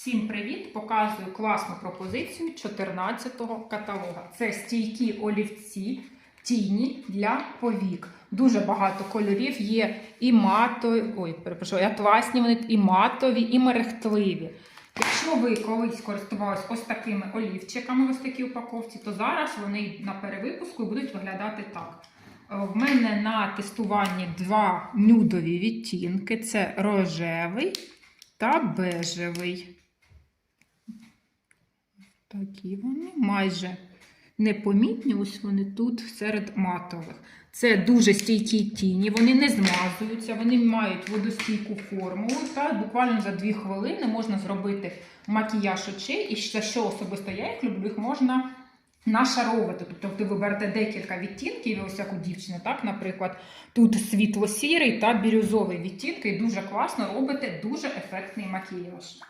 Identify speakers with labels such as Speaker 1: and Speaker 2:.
Speaker 1: Всім привіт! Показую класну пропозицію 14-го каталога. Це стійкі олівці тіні для повік. Дуже багато кольорів є і матові, ой, перепрошую, атласні вони, і матові, і мерехтливі. Якщо ви колись користувалися ось такими олівчиками, в ось такій упаковці, то зараз вони на перевипуску будуть виглядати так. В мене на тестуванні два нюдові відтінки: це рожевий та бежевий. Такі вони майже непомітні, ось вони тут серед матових. Це дуже стійкі тіні, вони не змазуються, вони мають водостійку формулу. Та буквально за 2 хвилини можна зробити макіяж очей. І за що особисто я їх люблю, їх можна нашаровувати. Тобто ви берете декілька відтінків, ось як у дівчини, так, наприклад, тут світло-сірий та бірюзовий відтінки, і дуже класно робите дуже ефектний макіяж.